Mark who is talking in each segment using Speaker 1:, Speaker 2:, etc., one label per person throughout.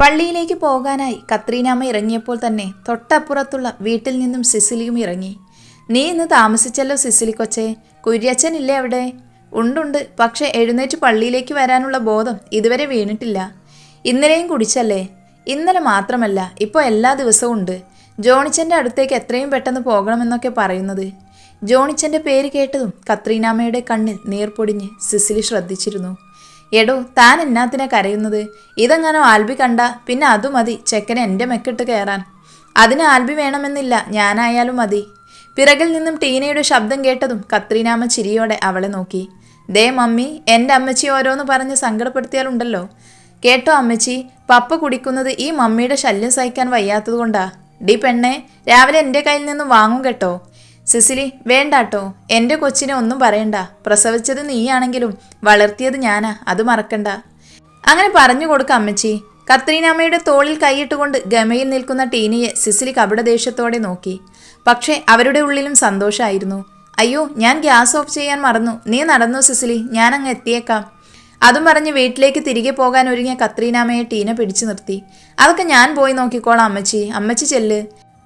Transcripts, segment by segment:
Speaker 1: പള്ളിയിലേക്ക് പോകാനായി കത്രീനാമ്മ ഇറങ്ങിയപ്പോൾ തന്നെ തൊട്ടപ്പുറത്തുള്ള വീട്ടിൽ നിന്നും സിസിലിയും ഇറങ്ങി. നീ ഇന്ന് താമസിച്ചല്ലോ സിസിലി കൊച്ചേ? കുര്യച്ചൻ ഇല്ലേ അവിടെ? ഉണ്ടുണ്ട്. പക്ഷെ എഴുന്നേറ്റ് പള്ളിയിലേക്ക് വരാനുള്ള ബോധം ഇതുവരെ വീണിട്ടില്ല. ഇന്നലെയും കുടിച്ചല്ലേ? ഇന്നലെ മാത്രമല്ല ഇപ്പോൾ എല്ലാ ദിവസവും ഉണ്ട്. ജോണിച്ചന്റെ അടുത്തേക്ക് എത്രയും പെട്ടെന്ന് പോകണമെന്നൊക്കെ പറയുന്നത്. ജോണിച്ചന്റെ പേര് കേട്ടതും കത്രീനാമ്മയുടെ കണ്ണിൽ നീർപ്പൊടിഞ്ഞ് സിസിലി ശ്രദ്ധിച്ചിരുന്നു. എടോ താൻ എന്നാത്തിനെ കരയുന്നത്? ഇതെങ്ങാനോ ആൽബി കണ്ട പിന്നെ അതു മതി ചെക്കനെ എന്റെ മെക്കിട്ട് കയറാൻ അതിന് ആൽബി വേണമെന്നില്ല ഞാനായാലും മതി. പിറകിൽ നിന്നും ടീനയുടെ ശബ്ദം കേട്ടതും കത്രീനാമ്മ ചിരിയോടെ അവളെ നോക്കി. ദേ മമ്മി എന്റെ അമ്മച്ചി ഓരോന്ന് പറഞ്ഞ് സങ്കടപ്പെടുത്തിയാലുണ്ടല്ലോ. കേട്ടോ അമ്മച്ചി പപ്പ കുടിക്കുന്നത് ഈ മമ്മിയുടെ ശല്യം സഹിക്കാൻ വയ്യാത്തതുകൊണ്ടാ ഡി പെണ്ണെ രാവിലെ എന്റെ കയ്യിൽ നിന്നും വാങ്ങും കേട്ടോ. സിസിലി വേണ്ടാട്ടോ. എന്റെ കൊച്ചിനെ ഒന്നും പറയണ്ട. പ്രസവിച്ചത് നീയാണെങ്കിലും വളർത്തിയത് ഞാനാ. അത് മറക്കണ്ട. അങ്ങനെ പറഞ്ഞു കൊടുക്ക അമ്മച്ചി. കത്രീനാമ്മയുടെ തോളിൽ കൈയിട്ടുകൊണ്ട് ഗമയിൽ നിൽക്കുന്ന ടീനയെ സിസിലി കപടദേഷ്യത്തോടെ നോക്കി. പക്ഷേ അവരുടെ ഉള്ളിലും സന്തോഷമായിരുന്നു അയ്യോ ഞാൻ ഗ്യാസ് ഓഫ് ചെയ്യാൻ മറന്നു. നീ നടന്നു സിസിലി? ഞാൻ അങ്ങ് എത്തിയേക്കാം. അതും പറഞ്ഞ് വീട്ടിലേക്ക് തിരികെ പോകാൻ ഒരുങ്ങിയ കത്രീനാമ്മയെ ടീന പിടിച്ചു നിർത്തി. അതൊക്കെ ഞാൻ പോയി നോക്കിക്കോളാം അമ്മച്ചി. അമ്മച്ചി ചെല്ല്.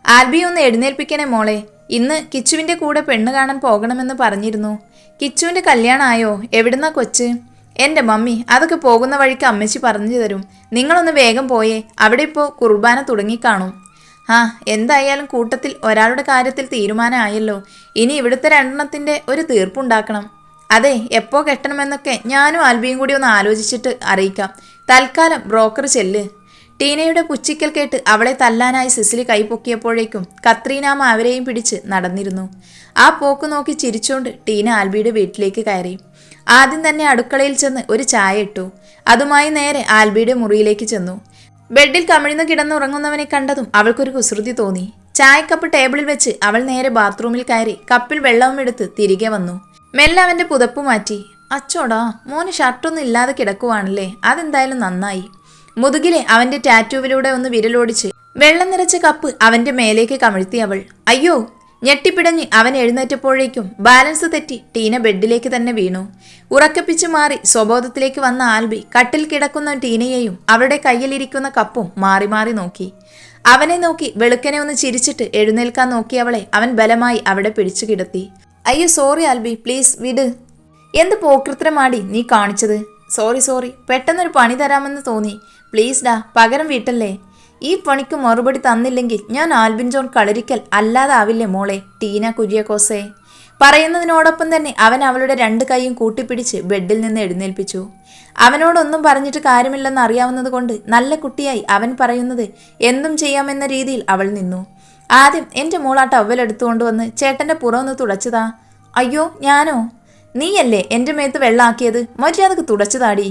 Speaker 1: ആൽബി ഒന്ന് എഴുന്നേൽപ്പിക്കണേ മോളെ. ഇന്ന് കിച്ചുവിന്റെ കൂടെ പെണ്ണ് കാണാൻ പോകണമെന്ന് പറഞ്ഞിരുന്നു. കിച്ചുവിന്റെ കല്യാണമായോ എവിടുന്നാ കൊച്ച്? എന്റെ മമ്മി അതൊക്കെ പോകുന്ന വഴിക്ക് അമ്മച്ചി പറഞ്ഞു തരും. നിങ്ങളൊന്ന് വേഗം പോയേ അവിടെ ഇപ്പോൾ കുർബാന തുടങ്ങിക്കാണും. ആ എന്തായാലും കൂട്ടത്തിൽ ഒരാളുടെ കാര്യത്തിൽ തീരുമാനമായല്ലോ. ഇനി ഇവിടുത്തെ രണ്ടെണ്ണത്തിന്റെ ഒരു തീർപ്പുണ്ടാക്കണം. അതെ എപ്പോൾ കെട്ടണമെന്നൊക്കെ ഞാനും ആൽബിയും കൂടി ഒന്ന് ആലോചിച്ചിട്ട് അറിയിക്കാം. തൽക്കാലം ബ്രോക്കർ ചെല്ല്. ടീനയുടെ പുച്ചിക്കൽ കേട്ട് അവളെ തല്ലാനായി സിസിലി കൈപൊക്കിയപ്പോഴേക്കും കത്രീനാമ അവരെയും പിടിച്ച് നടന്നിരുന്നു. ആ പോക്ക് നോക്കി ചിരിച്ചുകൊണ്ട് ടീന ആൽബിയുടെ വീട്ടിലേക്ക് കയറി. ആദ്യം തന്നെ അടുക്കളയിൽ ചെന്ന് ഒരു ചായ ഇട്ടു. അതുമായി നേരെ ആൽബിയുടെ മുറിയിലേക്ക് ചെന്നു. ബെഡിൽ കമിഴ്ന്ന് കിടന്നുറങ്ങുന്നവനെ കണ്ടതും അവൾക്കൊരു കുസൃതി തോന്നി. ചായക്കപ്പ് ടേബിളിൽ വെച്ച് അവൾ നേരെ ബാത്റൂമിൽ കയറി കപ്പിൽ വെള്ളവും എടുത്ത് തിരികെ വന്നു. മെല്ലെ അവന്റെ പുതപ്പ് മാറ്റി. അച്ചോടാ മോന് ഷർട്ടൊന്നും ഇല്ലാതെ കിടക്കുവാണല്ലേ? അതെന്തായാലും നന്നായി. മുതുകിലെ അവന്റെ ടാറ്റൂവിലൂടെ ഒന്ന് വിരലോടിച്ച് വെള്ളം നിറച്ച കപ്പ് അവന്റെ മേലേക്ക് കമിഴ്ത്തി അവൾ. അയ്യോ ഞെട്ടിപ്പിടഞ്ഞ് അവൻ എഴുന്നേറ്റപ്പോഴേക്കും ബാലൻസ് തെറ്റി ടീന ബെഡിലേക്ക് തന്നെ വീണു. ഉറക്കപ്പിച്ചു മാറി സ്വബോധത്തിലേക്ക് വന്ന ആൽബി കട്ടിൽ കിടക്കുന്ന ടീനയെയും അവളുടെ കയ്യിലിരിക്കുന്ന കപ്പും മാറി മാറി നോക്കി. അവനെ നോക്കി വെളുക്കനെ ഒന്ന് ചിരിച്ചിട്ട് എഴുന്നേൽക്കാൻ നോക്കിയവളെ അവൻ ബലമായി അവിടെ പിടിച്ചു കിടത്തി. അയ്യോ സോറി ആൽബി പ്ലീസ് വിട്. എന്ത് പോക്കൃത്രമാടി നീ കാണിച്ചത്? സോറി സോറി പെട്ടെന്നൊരു പണി തരാമെന്ന് തോന്നി. പ്ലീസ് ഡാ പകരം വീട്ടല്ലേ? ഈ പണിക്ക് മറുപടി തന്നില്ലെങ്കിൽ ഞാൻ ആൽബിൻ ജോൺ കളരിക്കൽ അല്ലാതാവില്ലേ മോളെ ടീന കുര്യക്കോസേ? പറയുന്നതിനോടൊപ്പം തന്നെ അവൻ അവളുടെ രണ്ട് കൈയും കൂട്ടിപ്പിടിച്ച് ബെഡിൽ നിന്ന് എഴുന്നേൽപ്പിച്ചു. അവനോടൊന്നും പറഞ്ഞിട്ട് കാര്യമില്ലെന്ന് അറിയാവുന്നതുകൊണ്ട് നല്ല കുട്ടിയായി അവൻ പറയുന്നത് എന്തും ചെയ്യാമെന്ന രീതിയിൽ അവൾ നിന്നു. ആദ്യം എന്റെ മോൾ ആ ടവൽ വന്ന് ചേട്ടന്റെ പുറമൊന്ന് തുടച്ചതാ. അയ്യോ ഞാനോ? നീയല്ലേ എന്റെ മേത്ത് വെള്ളാക്കിയത്? മര്യാദയ്ക്ക് തുടച്ചതാടി.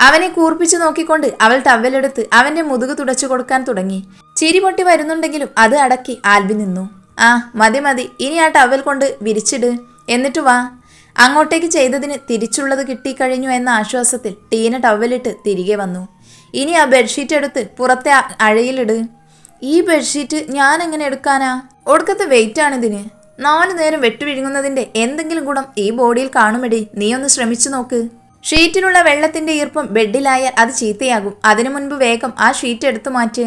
Speaker 1: അവനെ കൂർപ്പിച്ചു നോക്കിക്കൊണ്ട് അവൾ ടവലെടുത്ത് അവന്റെ മുതുക് തുടച്ചു കൊടുക്കാൻ തുടങ്ങി. ചിരി പൊട്ടി വരുന്നുണ്ടെങ്കിലും അത് അടക്കി ആൽബി നിന്നു. ആ മതി മതി. ഇനി ആ ടവൽ കൊണ്ട് വിരിച്ചിട്. എന്നിട്ട് വാ. അങ്ങോട്ടേക്ക് ചെയ്തതിന് തിരിച്ചുള്ളത് കിട്ടിക്കഴിഞ്ഞു എന്ന ആശ്വാസത്തിൽ ടീന ടവലിട്ട് തിരികെ വന്നു. ഇനി ആ ബെഡ്ഷീറ്റ് എടുത്ത് പുറത്തെ അഴയിലിട്. ഈ ബെഡ്ഷീറ്റ് ഞാൻ എങ്ങനെ എടുക്കാനാ? ഒടുക്കത്തെ ഇതിന്. നാലു നേരം വെട്ടുവിഴുങ്ങുന്നതിന്റെ എന്തെങ്കിലും ഗുണം ഈ ബോഡിയിൽ കാണുമെടി. നീ ഒന്ന് ശ്രമിച്ചു നോക്ക്. ഷീറ്റിലുള്ള വെള്ളത്തിന്റെ ഈർപ്പം ബെഡിലായാൽ അത് ചീത്തയാകും. അതിനു മുൻപ് വേഗം ആ ഷീറ്റ് എടുത്തു മാറ്റ്.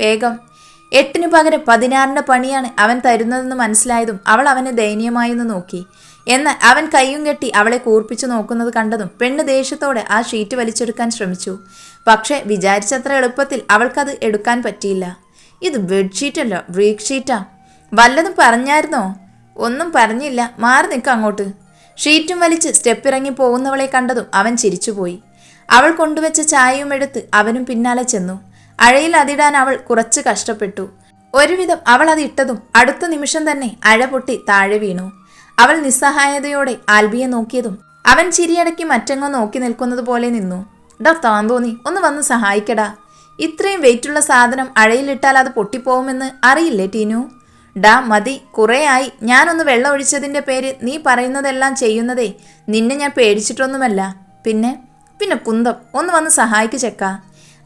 Speaker 1: വേഗം. എട്ടിനു പകരം പതിനാറിന്റെ പണിയാണ് അവൻ തരുന്നതെന്ന് മനസ്സിലായതും അവൾ അവനെ ദയനീയമായെന്ന് നോക്കി. എന്നാൽ അവൻ കൈയും കെട്ടി അവളെ കൂർപ്പിച്ചു നോക്കുന്നത് കണ്ടതും പെണ്ണ് ദേഷ്യത്തോടെ ആ ഷീറ്റ് വലിച്ചെടുക്കാൻ ശ്രമിച്ചു. പക്ഷേ വിചാരിച്ചത്ര എളുപ്പത്തിൽ അവൾക്കത് എടുക്കാൻ പറ്റിയില്ല. ഇത് ബെഡ്ഷീറ്റല്ല ബ്രീക്ക് ഷീറ്റാ. വല്ലതും പറഞ്ഞായിരുന്നോ? ഒന്നും പറഞ്ഞില്ല. മാറി നിൽക്കാം അങ്ങോട്ട്. ഷീറ്റും വലിച്ച് സ്റ്റെപ്പ് ഇറങ്ങി പോകുന്നവളെ കണ്ടതും അവൻ ചിരിച്ചുപോയി. അവൾ കൊണ്ടുവച്ച ചായയും എടുത്ത് അവനും പിന്നാലെ ചെന്നു. അഴയിൽ അതിടാൻ അവൾ കുറച്ച് കഷ്ടപ്പെട്ടു. ഒരുവിധം അവൾ അത് ഇട്ടതും അടുത്ത നിമിഷം തന്നെ അഴ പൊട്ടി താഴെ വീണു. അവൾ നിസ്സഹായതയോടെ ആൽബിയെ നോക്കിയതും അവൻ ചിരിയടക്കി മറ്റെങ്ങോ നോക്കി നിൽക്കുന്നത് പോലെ നിന്നു. ഡോ താൻ തോന്നി ഒന്ന് വന്ന് സഹായിക്കടാ. ഇത്രയും വെയിറ്റുള്ള സാധനം അഴയിലിട്ടാൽ അത് പൊട്ടിപ്പോവുമെന്ന് അറിയില്ലേ ടീനു? ഡാ മതി കുറേയായി ഞാനൊന്ന് വെള്ളം ഒഴിച്ചതിന്റെ പേര് നീ പറയുന്നതെല്ലാം ചെയ്യുന്നതേ. നിന്നെ ഞാൻ പേടിച്ചിട്ടൊന്നുമല്ല. പിന്നെ? പിന്നെ കുന്തം ഒന്ന് വന്ന് സഹായിക്കു ചെക്ക.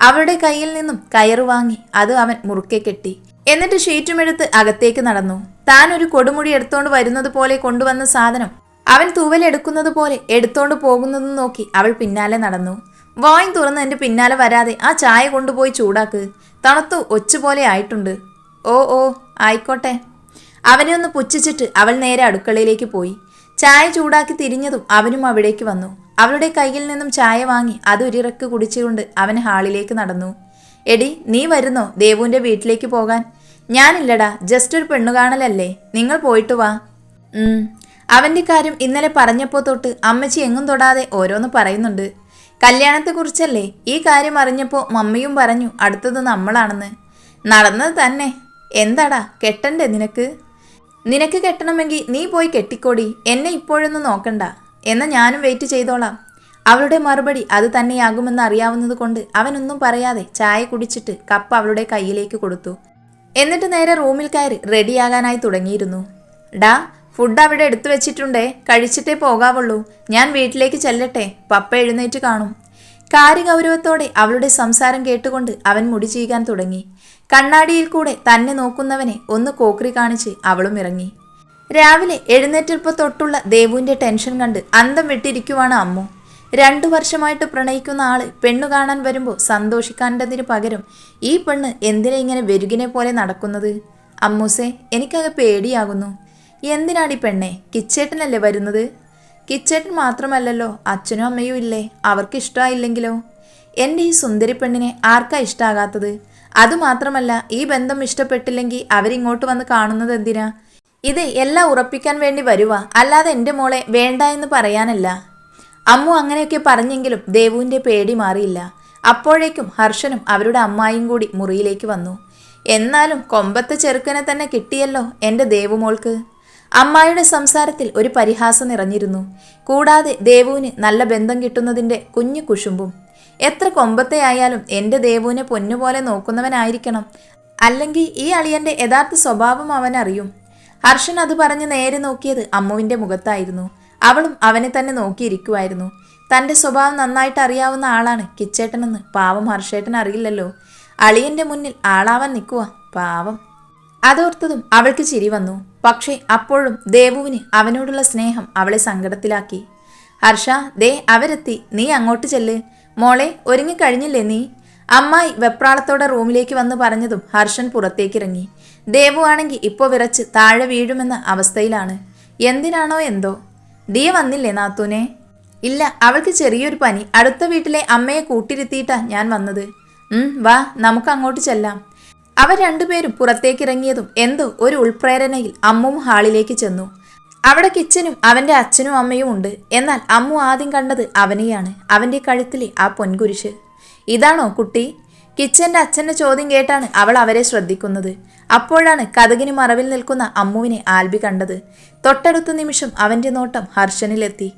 Speaker 1: അവരുടെ കയ്യിൽ നിന്നും കയറ് വാങ്ങി അത് അവൻ മുറുക്കെ കെട്ടി. എന്നിട്ട് ഷീറ്റുമെടുത്ത് അകത്തേക്ക് നടന്നു. താൻ ഒരു കൊടുമുടി എടുത്തോണ്ട് വരുന്നത് പോലെ കൊണ്ടുവന്ന സാധനം അവൻ തൂവലെടുക്കുന്നത് പോലെ എടുത്തോണ്ട് പോകുന്നതും നോക്കി അവൾ പിന്നാലെ നടന്നു. വായും തുറന്ന് എന്റെ പിന്നാലെ വരാതെ ആ ചായ കൊണ്ടുപോയി ചൂടാക്ക്. തണുത്തു ഒച്ചുപോലെ ആയിട്ടുണ്ട്. ഓ ഓ. ആയിക്കോട്ടെ. അവനെ ഒന്ന് പുച്ഛിച്ചിട്ട് അവൾ നേരെ അടുക്കളയിലേക്ക് പോയി. ചായ ചൂടാക്കി തിരിഞ്ഞതും അവനും അവിടേക്ക് വന്നു. അവളുടെ കയ്യിൽ നിന്നും ചായ വാങ്ങി അതൊരിറക്ക് കുടിച്ചുകൊണ്ട് അവൻ ഹാളിലേക്ക് നടന്നു. എടി നീ വരുന്നോ? ദേവുവിന്റെ വീട്ടിലേക്ക് പോകാൻ. ഞാനില്ലടാ ജസ്റ്റ് ഒരു പെണ്ണു കാണലല്ലേ നിങ്ങൾ പോയിട്ട് വാ. അവന്റെ കാര്യം ഇന്നലെ പറഞ്ഞപ്പോൾ തൊട്ട് അമ്മച്ചി എങ്ങും തൊടാതെ ഓരോന്ന് പറയുന്നുണ്ട്. കല്യാണത്തെക്കുറിച്ചല്ലേ? ഈ കാര്യം അറിഞ്ഞപ്പോൾ മമ്മിയും പറഞ്ഞു അടുത്തത് നമ്മളാണെന്ന്. നടന്നത് തന്നെ. എന്താടാ കെട്ടണ്ടേ നിനക്ക്? നിനക്ക് കെട്ടണമെങ്കിൽ നീ പോയി കെട്ടിക്കോടി. എന്നെ ഇപ്പോഴൊന്നും നോക്കണ്ട. എന്ന ഞാനും വെയിറ്റ് ചെയ്തോളാം. അവളുടെ മറുപടി അത് തന്നെയാകുമെന്ന് അറിയാവുന്നത് കൊണ്ട് അവനൊന്നും പറയാതെ ചായ കുടിച്ചിട്ട് കപ്പ് അവളുടെ കയ്യിലേക്ക് കൊടുത്തു. എന്നിട്ട് നേരെ റൂമിൽ കയറി റെഡിയാകാനായി തുടങ്ങിയിരുന്നു. ഡാ ഫുഡ് അവിടെ എടുത്തു വെച്ചിട്ടുണ്ടേ. കഴിച്ചിട്ടേ പോകാവുള്ളൂ. ഞാൻ വീട്ടിലേക്ക് ചെല്ലട്ടെ. പപ്പ എഴുന്നേറ്റ് കാണും. കാര്യഗൗരവത്തോടെ അവളുടെ സംസാരം കേട്ടുകൊണ്ട് അവൻ മുടി ചെയ്യാൻ തുടങ്ങി. കണ്ണാടിയിൽ കൂടെ തന്നെ നോക്കുന്നവനെ ഒന്ന് കോക്രി കാണിച്ച് അവളും ഇറങ്ങി. രാവിലെ എഴുന്നേറ്റിൽപ്പ് തൊട്ടുള്ള ദേവുവിന്റെ ടെൻഷൻ കണ്ട് അന്തം വിട്ടിരിക്കുവാണ് അമ്മു. രണ്ടു വർഷമായിട്ട് പ്രണയിക്കുന്ന ആൾ പെണ്ണു കാണാൻ വരുമ്പോൾ സന്തോഷിക്കേണ്ടതിന് പകരം ഈ പെണ്ണ് എന്തിനാ ഇങ്ങനെ വെരുകിനെ പോലെ നടക്കുന്നത്? അമ്മൂസേ എനിക്കത് പേടിയാകുന്നു. എന്തിനാടി പെണ്ണെ? കിച്ചേട്ടനല്ലേ വരുന്നത്? കിച്ചേട്ടൻ മാത്രമല്ലല്ലോ അച്ഛനും അമ്മയും ഇല്ലേ? അവർക്ക് ഇഷ്ടമായില്ലെങ്കിലോ എന്റെ ഈ സുന്ദരി പെണ്ണിനെ ആർക്കാ ഇഷ്ടാകാത്തത്? അതുമാത്രമല്ല ഈ ബന്ധം ഇഷ്ടപ്പെട്ടില്ലെങ്കിൽ അവരിങ്ങോട്ട് വന്ന് കാണുന്നത് എന്തിനാ? ഇത് എല്ലാം ഉറപ്പിക്കാൻ വേണ്ടി വരുക അല്ലാതെ എന്റെ മോളെ വേണ്ട എന്ന് പറയാനല്ല. അമ്മു അങ്ങനെയൊക്കെ പറഞ്ഞെങ്കിലും ദേവുവിന്റെ പേടി മാറിയില്ല. അപ്പോഴേക്കും ഹർഷനും അവരുടെ അമ്മായും കൂടി മുറിയിലേക്ക് വന്നു. എന്നാലും കൊമ്പത്തെ ചെറുക്കനെ തന്നെ കിട്ടിയല്ലോ എന്റെ ദേവുമോൾക്ക്. അമ്മായിയുടെ സംസാരത്തിൽ ഒരു പരിഹാസം നിറഞ്ഞിരുന്നു. കൂടാതെ ദേവുവിന് നല്ല ബന്ധം കിട്ടുന്നതിന്റെ കുഞ്ഞു കുശുമ്പും എത്ര കൊമ്പത്തെ ആയാലും എന്റെ ദേവുവിനെ പൊന്നുപോലെ നോക്കുന്നവനായിരിക്കണം. അല്ലെങ്കിൽ ഈ അളിയന്റെ യഥാർത്ഥ സ്വഭാവം അവൻ അറിയും. ഹർഷൻ അത് പറഞ്ഞ് നേരെ നോക്കിയത് അമ്മുവിന്റെ മുഖത്തായിരുന്നു. അവളും അവനെ തന്നെ നോക്കിയിരിക്കുമായിരുന്നു തന്റെ സ്വഭാവം നന്നായിട്ട് അറിയാവുന്ന ആളാണ് കിച്ചേട്ടനെന്ന്. പാവം ഹർഷേട്ടൻ അറിയില്ലല്ലോ. അളിയന്റെ മുന്നിൽ ആളാവാൻ നിൽക്കുക പാവം. അതോർത്തതും അവൾക്ക് ചിരി വന്നു. പക്ഷേ അപ്പോഴും ദേവുവിന് അവനോടുള്ള സ്നേഹം അവളെ സങ്കടത്തിലാക്കി. ഹർഷ ദേ അവരെത്തി. നീ അങ്ങോട്ട് ചെല്ല്. മോളെ ഒരുങ്ങിക്കഴിഞ്ഞില്ലേ നീ? അമ്മായി വെപ്രാളത്തോടെ റൂമിലേക്ക് വന്ന് പറഞ്ഞതും ഹർഷൻ പുറത്തേക്കിറങ്ങി. ദേവു ആണെങ്കിൽ ഇപ്പോൾ വിറച്ച് താഴെ വീഴുമെന്ന അവസ്ഥയിലാണ്. എന്തിനാണോ എന്തോ? ദിയ വന്നില്ലേ നാത്തൂനെ? ഇല്ല അവൾക്ക് ചെറിയൊരു പനി. അടുത്ത വീട്ടിലെ അമ്മയെ കൂട്ടിരുത്തിയിട്ടാ ഞാൻ വന്നത്. വാ നമുക്ക് അങ്ങോട്ട് ചെല്ലാം. അവർ രണ്ടുപേരും പുറത്തേക്കിറങ്ങിയതും എന്തോ ഒരു ഉൾപ്രേരണയിൽ അമ്മും ഹാളിലേക്ക് ചെന്നു. അവിടെ കിച്ചനും അവന്റെ അച്ഛനും അമ്മയും ഉണ്ട്. എന്നാൽ അമ്മു ആദ്യം കണ്ടത് അവനെയാണ്. അവന്റെ കഴുത്തിലെ ആ പൊൻകുരിശ്. ഇതാണോ കുട്ടി കിച്ചന്റെ അച്ഛന്റെ ചോദ്യം കേട്ടാണ് അവൾ അവരെ ശ്രദ്ധിക്കുന്നത്. അപ്പോഴാണ് കഥകിന് മറവിൽ നിൽക്കുന്ന അമ്മുവിനെ ആൽബി കണ്ടത്. തൊട്ടടുത്ത നിമിഷം അവന്റെ നോട്ടം ഹർഷനിലെത്തി.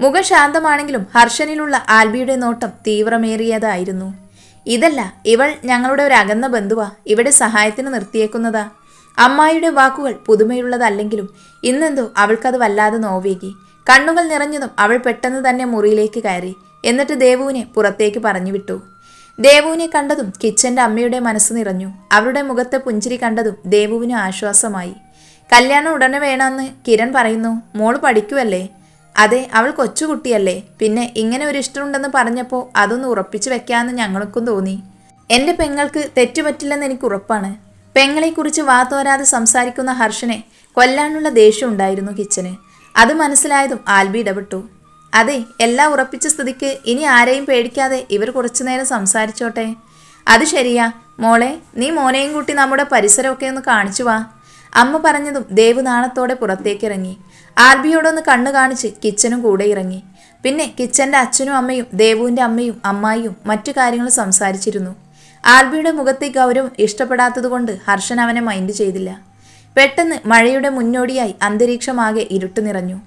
Speaker 1: മുഖം ശാന്തമാണെങ്കിലും ഹർഷനിലുള്ള ആൽബിയുടെ നോട്ടം തീവ്രമേറിയതായിരുന്നു. ഇതല്ല ഇവൾ ഞങ്ങളുടെ ഒരു അകന്ന ബന്ധുവാ. ഇവിടെ സഹായത്തിന് നിർത്തിയേക്കുന്നതാ. അമ്മായിയുടെ വാക്കുകൾ പുതുമയുള്ളതല്ലെങ്കിലും ഇന്നെന്തോ അവൾക്കത് വല്ലാതെ നോവേകി. കണ്ണുകൾ നിറഞ്ഞതും അവൾ പെട്ടെന്ന് തന്നെ മുറിയിലേക്ക് കയറി. എന്നിട്ട് ദേവുവിനെ പുറത്തേക്ക് പറഞ്ഞു വിട്ടു ദേവുവിനെ കണ്ടതും കിച്ചന്റെ അമ്മയുടെ മനസ്സ് നിറഞ്ഞു. അവരുടെ മുഖത്തെ പുഞ്ചിരി കണ്ടതും ദേവുവിന് ആശ്വാസമായി. കല്യാണം ഉടനെ വേണമെന്ന് കിരൺ പറയുന്നു. മോൾ പഠിക്കുവല്ലേ? അതെ അവൾ കൊച്ചുകുട്ടിയല്ലേ. പിന്നെ ഇങ്ങനെ ഒരു ഇഷ്ടമുണ്ടെന്ന് പറഞ്ഞപ്പോൾ അതൊന്ന് ഉറപ്പിച്ചു വെക്കാമെന്ന് ഞങ്ങൾക്കും തോന്നി. എന്റെ പെങ്ങൾക്ക് തെറ്റുപറ്റില്ലെന്ന് എനിക്ക് ഉറപ്പാണ്. പെങ്ങളെക്കുറിച്ച് വാതോരാതെ സംസാരിക്കുന്ന ഹർഷനെ കൊല്ലാനുള്ള ദേഷ്യം ഉണ്ടായിരുന്നു കിച്ചന്. അത് മനസ്സിലായതും ആൽബി ഇടപെട്ടു. അതെ എല്ലാം ഉറപ്പിച്ച സ്ഥിതിക്ക് ഇനി ആരെയും പേടിക്കാതെ ഇവർ കുറച്ചു നേരം സംസാരിച്ചോട്ടെ. അത് ശരിയാ. മോളെ നീ മോനെയും കൂട്ടി നമ്മുടെ പരിസരമൊക്കെ ഒന്ന് കാണിച്ചു വാ. അമ്മ പറഞ്ഞതും ദേവ് നാണത്തോടെ പുറത്തേക്കിറങ്ങി. ആൽബിയോടൊന്ന് കണ്ണു കാണിച്ച് കിച്ചനും കൂടെ ഇറങ്ങി. പിന്നെ കിച്ചന്റെ അച്ഛനും അമ്മയും ദേവുവിന്റെ അമ്മയും അമ്മായിയും മറ്റു കാര്യങ്ങൾ സംസാരിച്ചിരുന്നു. ആൽബിയുടെ മുഖത്തെ ഗൗരവം ഇഷ്ടപ്പെടാത്തതുകൊണ്ട് ഹർഷൻ അവനെ മൈൻഡ് ചെയ്തില്ല. പെട്ടെന്ന് മഴയുടെ മുന്നോടിയായി അന്തരീക്ഷമാകെ ഇരുട്ട് നിറഞ്ഞു.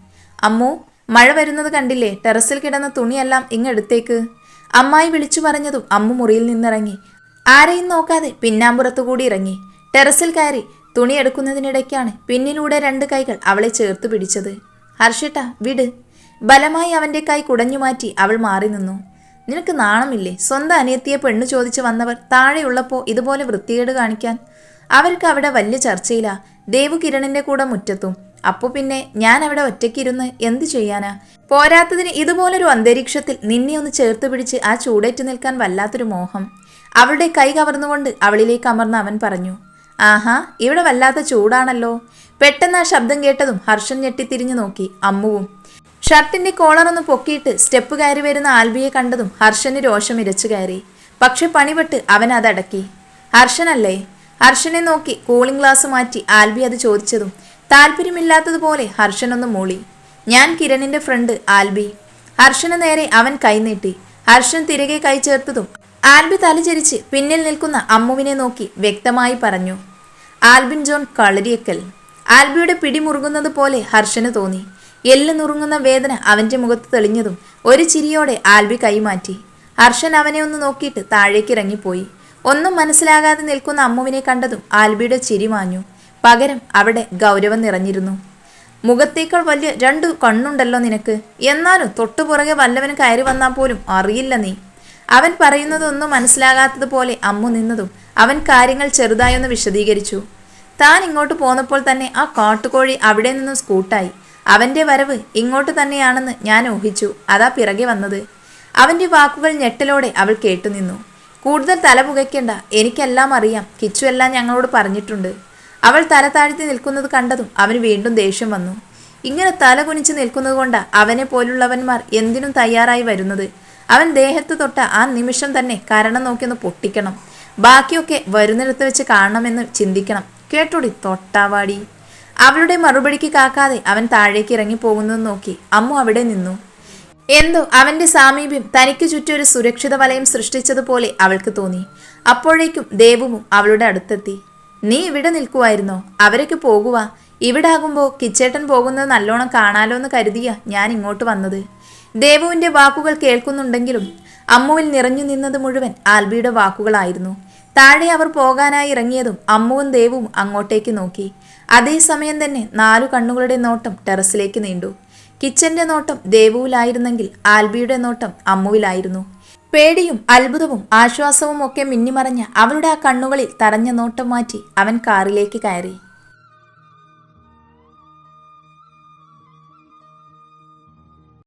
Speaker 1: അമ്മു മഴ വരുന്നത് കണ്ടില്ലേ? ടെറസിൽ കിടന്ന തുണിയെല്ലാം ഇങ്ങെടുത്തേക്ക് അമ്മായി വിളിച്ചു പറഞ്ഞതും അമ്മു മുറിയിൽ നിന്നിറങ്ങി. ആരെയും നോക്കാതെ പിന്നാമ്പുറത്തു കൂടി ഇറങ്ങി. ടെറസിൽ കയറി തുണി എടുക്കുന്നതിനിടയ്ക്കാണ് പിന്നിലൂടെ രണ്ട് കൈകൾ അവളെ ചേർത്ത് പിടിച്ചത്. ഹർഷിട്ട വിട്. ബലമായി അവന്റെ കൈ കുടഞ്ഞു മാറ്റി അവൾ മാറി നിന്നു. നിനക്ക് നാണമില്ലേ? സ്വന്തം അനിയത്തിയെ പെണ്ണു ചോദിച്ചു വന്നവർ താഴെയുള്ളപ്പോൾ ഇതുപോലെ വൃത്തികേട് കാണിക്കാൻ? അവർക്ക് അവിടെ വലിയ ചർച്ചയിലാ. ദേവു കിരണിന്റെ കൂടെ മുറ്റത്തും. അപ്പോൾ പിന്നെ ഞാൻ അവിടെ ഒറ്റയ്ക്കിരുന്ന് എന്ത് ചെയ്യാനാ? പോരാത്തതിന് ഇതുപോലൊരു അന്തരീക്ഷത്തിൽ നിന്നെ ഒന്ന് ചേർത്ത് പിടിച്ച് ആ ചൂടേറ്റ് നിൽക്കാൻ വല്ലാത്തൊരു മോഹം. അവളുടെ കൈ കവർന്നുകൊണ്ട് അവളിലേക്ക് അമർന്ന് അവൻ പറഞ്ഞു ആഹാ ഇവിടെ വല്ലാത്ത ചൂടാണല്ലോ. പെട്ടെന്ന് ആ ശബ്ദം കേട്ടതും ഹർഷൻ ഞെട്ടിത്തിരിഞ്ഞു നോക്കി. അമ്മുവും ഷർട്ടിന്റെ ഒന്ന് പൊക്കിയിട്ട് സ്റ്റെപ്പ് കയറി വരുന്ന ആൽബിയെ കണ്ടതും ഹർഷന് രോഷം ഇരച്ചു കയറി. പക്ഷെ പണിപെട്ട് അവൻ അതടക്കി. ഹർഷനല്ലേ? ഹർഷനെ നോക്കി കൂളിംഗ് ഗ്ലാസ് മാറ്റി ആൽബി അത് ചോദിച്ചതും താല്പര്യമില്ലാത്തതുപോലെ ഹർഷനൊന്ന് മൂളി. ഞാൻ കിരണിന്റെ ഫ്രണ്ട് ആൽബി. ഹർഷന് നേരെ അവൻ കൈനീട്ടി ഹർഷൻ തിരികെ കൈ ചേർത്തതും ആൽബി തലചരിച്ച് പിന്നിൽ നിൽക്കുന്ന അമ്മുവിനെ നോക്കി വ്യക്തമായി പറഞ്ഞു ആൽബിൻ ജോൺ കളരിയക്കൽ. ആൽബിയുടെ പിടി മുറുകുന്നത് പോലെ ഹർഷന് തോന്നി. എല്ല് നുറുങ്ങുന്ന വേദന അവന്റെ മുഖത്ത് തെളിഞ്ഞതും ഒരു ചിരിയോടെ ആൽബി കൈമാറ്റി. ഹർഷൻ അവനെ ഒന്ന് നോക്കിയിട്ട് താഴേക്ക് ഇറങ്ങിപ്പോയി ഒന്നും മനസ്സിലാകാതെ നിൽക്കുന്ന അമ്മുവിനെ കണ്ടതും ആൽബിയുടെ ചിരി മാഞ്ഞു. പകരം അവിടെ ഗൗരവം നിറഞ്ഞിരുന്നു. മുഖത്തേക്കാൾ വലിയ രണ്ടു കണ്ണുണ്ടല്ലോ നിനക്ക്. എന്നാലും തൊട്ടുപുറകെ വല്ലവനും കയറി വന്നാൽ പോലും അറിയില്ല നീ. അവൻ പറയുന്നതൊന്നും മനസ്സിലാകാത്തതുപോലെ അമ്മു നിന്നതും അവൻ കാര്യങ്ങൾ ചെറുതായൊന്ന് വിശദീകരിച്ചു. താൻ ഇങ്ങോട്ട് പോന്നപ്പോൾ തന്നെ ആ കാട്ടുകോഴി അവിടെ നിന്നും സ്കൂട്ടായി. അവന്റെ വരവ് ഇങ്ങോട്ട് തന്നെയാണെന്ന് ഞാൻ ഊഹിച്ചു. അതാ പിറകെ വന്നത്. അവന്റെ വാക്കുകൾ ഞെട്ടലോടെ അവൾ കേട്ടുനിന്നു കൂടുതൽ തല പുകയ്ക്കേണ്ട. എനിക്കെല്ലാം അറിയാം. കിച്ചു എല്ലാം ഞങ്ങളോട് പറഞ്ഞിട്ടുണ്ട്. അവൾ തല താഴ്ത്തി നിൽക്കുന്നത് കണ്ടതും അവന് വീണ്ടും ദേഷ്യം വന്നു. ഇങ്ങനെ തല കുനിച്ച് നിൽക്കുന്നത് കൊണ്ട് അവനെ പോലുള്ളവന്മാർ എന്തിനും തയ്യാറായി വരുന്നത്. അവൻ ദേഹത്ത് തൊട്ട ആ നിമിഷം തന്നെ കരണം നോക്കിയൊന്ന് പൊട്ടിക്കണം. ബാക്കിയൊക്കെ വരുന്നിടത്ത് വെച്ച് കാണണമെന്ന് ചിന്തിക്കണം. കേട്ടോടി തൊട്ടാവാടി. അവളുടെ മറുപടിക്ക് കാക്കാതെ അവൻ താഴേക്ക് ഇറങ്ങി പോകുന്നത് നോക്കി അമ്മു അവിടെ നിന്നു. എന്തോ അവന്റെ സാമീപ്യം തനിക്ക് ചുറ്റും ഒരു സുരക്ഷിത വലയം സൃഷ്ടിച്ചതുപോലെ അവൾക്ക് തോന്നി. അപ്പോഴേക്കും ദേവുവും അവളുടെ അടുത്തെത്തി. നീ ഇവിടെ നിൽക്കുമായിരുന്നോ അവരൊക്കെ പോകുക ഇവിടെ ആകുമ്പോൾ കിച്ചേട്ടൻ പോകുന്നത് നല്ലോണം കാണാലോ എന്ന് കരുതിയ ഞാൻ ഇങ്ങോട്ട് വന്നത്. ദേവുവിന്റെ വാക്കുകൾ കേൾക്കുന്നുണ്ടെങ്കിലും അമ്മുവിൽ നിറഞ്ഞു നിന്നത് മുഴുവൻ ആൽബിയുടെ വാക്കുകളായിരുന്നു. താഴെ അവർ പോകാനായി ഇറങ്ങിയതും അമ്മുവും ദേവും അങ്ങോട്ടേക്ക് നോക്കി. അതേസമയം തന്നെ നാലു കണ്ണുകളുടെ നോട്ടം ടെറസിലേക്ക് നീണ്ടു. കിച്ചന്റെ നോട്ടം ദേവുവിലായിരുന്നെങ്കിൽ ആൽബിയുടെ നോട്ടം അമ്മുവിലായിരുന്നു. പേടിയും അത്ഭുതവും ആശ്വാസവും ഒക്കെ മിന്നിമറഞ്ഞ അവളുടെ ആ കണ്ണുകളിൽ തറഞ്ഞ നോട്ടം മാറ്റി അവൻ കാറിലേക്ക് കയറി.